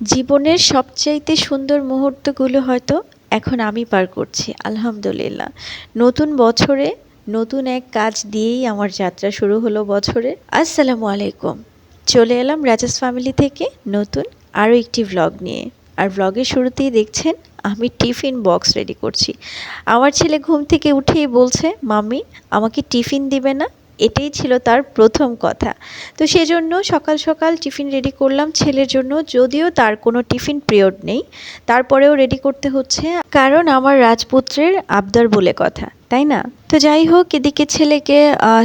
জীবনের সবচাইতে সুন্দর মুহূর্তগুলো হয়তো এখন আমি পার করছি, আলহামদুলিল্লাহ। নতুন বছরে নতুন এক কাজ দিয়েই আমার যাত্রা শুরু হলো বছরে আসসালামু আলাইকুম। চলে এলাম রাজাস ফ্যামিলি থেকে নতুন আরও একটি ভ্লগ নিয়ে। আর ভ্লগের শুরুতেই দেখছেন, আমি টিফিন বক্স রেডি করছি। আমার ছেলে ঘুম থেকে উঠেই বলছে, মাম্মি, আমাকে টিফিন দিবে না? এটাই ছিল তার প্রথম কথা। তো সেজন্য সকাল সকাল টিফিন রেডি করলাম ছেলের জন্য, যদিও তার কোনো টিফিন পিরিয়ড নেই। তারপরেও রেডি করতে হচ্ছে, কারণ আমার রাজপুত্রের আবদার বলে কথা, তাই না? তো যাই হোক, এদিকে ছেলেকে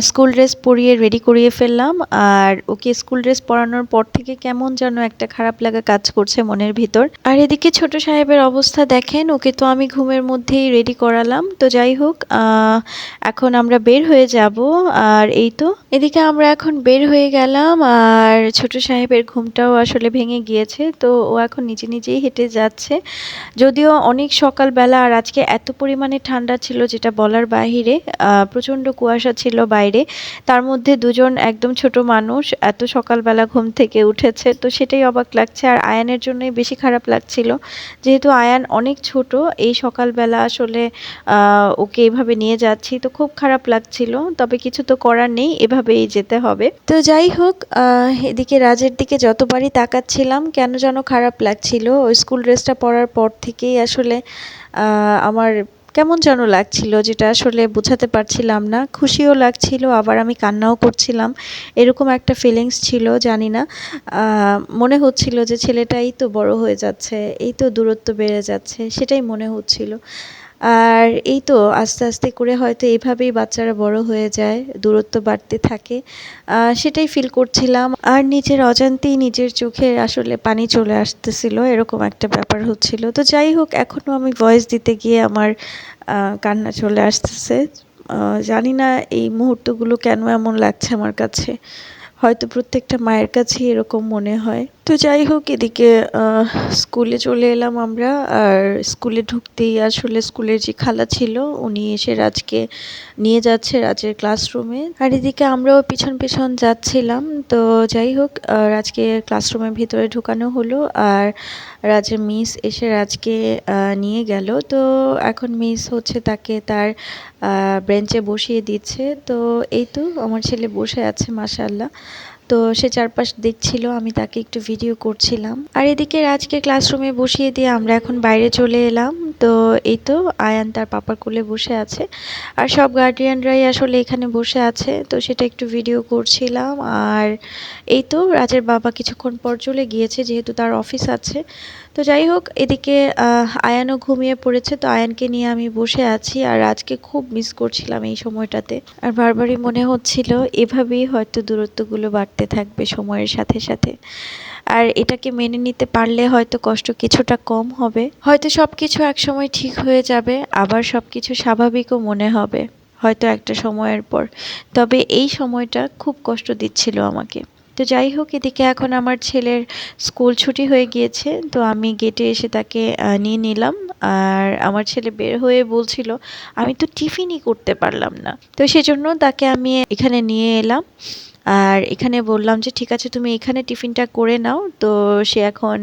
স্কুল ড্রেস পরিয়ে রেডি করিয়ে ফেললাম। আর ওকে স্কুল ড্রেস পরানোর পর থেকে কেমন যেন একটা খারাপ লাগা কাজ করছে মনের ভিতর। আর এদিকে ছোট সাহেবের অবস্থা দেখেন, ওকে তো আমি ঘুমের মধ্যেই রেডি করালাম। তো যাই হোক এখন আমরা বের হয়ে যাব। আর এই তো, এদিকে আমরা এখন বের হয়ে গেলাম। আর ছোট সাহেবের ঘুমটাও আসলে ভেঙে গিয়েছে। তো ও এখন নিজে নিজেই হেঁটে যাচ্ছে। যদিও অনেক সকালবেলা, আর আজকে এত পরিমাণে ঠান্ডা ছিল যেটা বলার বাহিরে প্রচণ্ড কুয়াশা ছিল বাইরে। তার মধ্যে দুজন একদম ছোট মানুষ, এত সকালবেলা ঘুম থেকে উঠেছে, তো সেটাই অবাক লাগছে। আর আয়ানের জন্যই বেশি খারাপ লাগছিল। যেহেতু আয়ান অনেক ছোট, এই সকালবেলা আসলে ওকে এভাবে নিয়ে যাচ্ছি, তো খুব খারাপ লাগছিল। তবে কিছু তো করার নেই, এভাবেই যেতে হবে। তো যাই হোক এদিকে রাজের দিকে যতবারই তাকাচ্ছিলাম, কেন যেন খারাপ লাগছিল। ওই স্কুল ড্রেসটা পরার পর থেকেই আসলে আমার কেমন যেন লাগছিল, যেটা আসলে বোঝাতে পারছিলাম না। খুশিও লাগছিল, আবার আমি কান্নাও করছিলাম। এরকম একটা ফিলিংস ছিল, জানি না। মনে হচ্ছিল যে ছেলেটাই তো বড় হয়ে যাচ্ছে, এই তো দূরত্ব বেড়ে যাচ্ছে, সেটাই মনে হচ্ছিল। আর এই তো আস্তে আস্তে করে হয়তো এইভাবেই বাচ্চারা বড় হয়ে যায়, দূরত্ব বাড়তে থাকে। সেটাই ফিল করছিলাম। আর নিজের অজান্তেই নিজের চোখে আসলে পানি চলে আসতেছিল, এরকম একটা ব্যাপার হচ্ছিল। তো যাই হোক এখনও আমি ভয়েস দিতে গিয়ে আমার কান্না চলে আসতেছে। জানি না এই মুহূর্তগুলো কেন এমন লাগছে আমার কাছে। হয়তো প্রত্যেকটা মায়ের কাছেই এরকম মনে হয়। তো যাই হোক, এদিকে স্কুলে চলে এলাম আমরা। আর স্কুলে ঢুকতেই আসলে স্কুলের যে খালা ছিল, উনি এসে রাজকে নিয়ে যাচ্ছে রাজের ক্লাসরুমে আর এদিকে আমরাও পিছন পিছন যাচ্ছিলাম। তো যাই হোক রাজকে ক্লাসরুমের ভিতরে ঢুকানো হলো। আর রাজের মিস এসে রাজকে নিয়ে গেল। তো এখন মিস হচ্ছে তাকে তার বেঞ্চে বসিয়ে দিচ্ছে। তো এই তো, আমার ছেলে বসে আছে মাসাল্লাহ তো সে চারপাশ দেখছিল, আমি তাকে একটু ভিডিও করছিলাম। আর এদিকে রাজকে ক্লাসরুমে বসিয়ে দিয়ে আমরা এখন বাইরে চলে এলাম। তো এই তো আয়ান তার পাপার কোলে বসে আছে। আর সব গার্ডিয়ানরাই আসলে এখানে বসে আছে। তো সেটা একটু ভিডিও করছিলাম। আর এই তো রাজের বাবা কিছুক্ষণ পর চলে গিয়েছে, যেহেতু তার অফিস আছে। তো যাই হোক, এদিকে আয়ানও ঘুমিয়ে পড়েছে। তো আয়ানকে নিয়ে আমি বসে আছি। আর আজকে খুব মিস করছিলাম এই সময়টাতে। আর বারবারই মনে হচ্ছিল, এভাবেই হয়তো দূরত্বগুলো বাড়তে থাকবে সময়ের সাথে সাথে। আর এটাকে মেনে নিতে পারলে হয়তো কষ্ট কিছুটা কম হবে। হয়তো সব কিছু একসময় ঠিক হয়ে যাবে, আবার সব কিছু স্বাভাবিকও মনে হবে, হয়তো একটা সময়ের পর। তবে এই সময়টা খুব কষ্ট দিচ্ছিল আমাকে। তো যাই হোক, এদিকে এখন আমার ছেলের স্কুল ছুটি হয়ে গিয়েছে, তো আমি গেটে এসে তাকে নিয়ে নিলাম। আর আমার ছেলে বের হয়ে বলছিল, আমি তো টিফিনই করতে পারলাম না। তো সেজন্য তাকে আমি এখানে নিয়ে এলাম। আর এখানে বললাম যে, ঠিক আছে, তুমি এখানে টিফিনটা করে নাও। তো সে এখন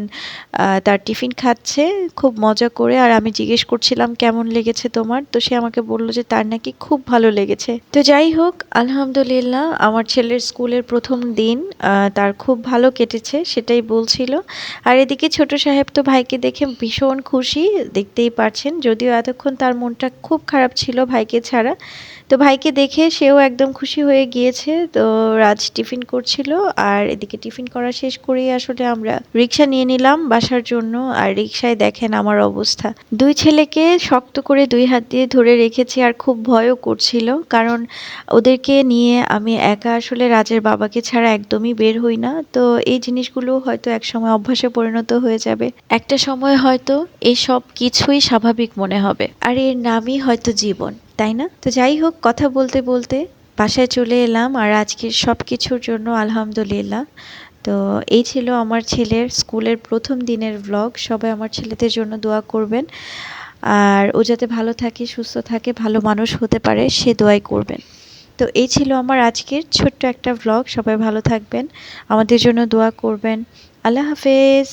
তার টিফিন খাচ্ছে, খুব মজা করে। আর আমি জিজ্ঞেস করছিলাম, কেমন লেগেছে তোমার? তো সে আমাকে বলল যে, তার নাকি খুব ভালো লেগেছে। তো যাই হোক, আলহামদুলিল্লাহ, আমার ছেলের স্কুলের প্রথম দিন তার খুব ভালো কেটেছে, সেটাই বলছিল। আর এদিকে ছোট সাহেব তো ভাইকে দেখে ভীষণ খুশি, দেখতেই পারছেন। যদিও এতক্ষণ তার মনটা খুব খারাপ ছিল ভাইকে ছাড়া। তো ভাইকে দেখে সেও একদম খুশি হয়ে গিয়েছে। তো রাজ টিফিন করছিল, আর এদিকে টিফিন করা শেষ করেই আসলে আমরা রিক্সা নিয়ে নিলাম বাসার জন্য। আর রিক্সায় দেখেন আমার অবস্থা। দুই ছেলেকে শক্ত করে দুই হাত দিয়ে ধরে রেখেছি আর খুব ভয়ও করছিল, কারণ ওদেরকে নিয়ে আমি একা আসলে রাজের বাবাকে ছাড়া একদমই বের হই না। তো এই জিনিসগুলো হয়তো এক সময় অভ্যাসে পরিণত হয়ে যাবে। একটা সময় হয়তো এই সব কিছুই স্বাভাবিক মনে হবে। আর এর নামই হয়তো জীবন, তাই না? তো যাই হোক, কথা বলতে বলতে বাসায় চলে এলাম আর আজকের সব কিছুর জন্য আলহামদুলিল্লাহ। তো এই ছিল আমার ছেলের স্কুলের প্রথম দিনের ব্লগ সবাই আমার ছেলেদের জন্য দোয়া করবেন। আর ও যাতে ভালো থাকে, সুস্থ থাকে, ভালো মানুষ হতে পারে, সে দোয়াই করবেন। তো এই ছিল আমার আজকের ছোট্ট একটা ব্লগ সবাই ভালো থাকবেন। আমাদের জন্য দোয়া করবেন। আল্লাহ হাফেজ।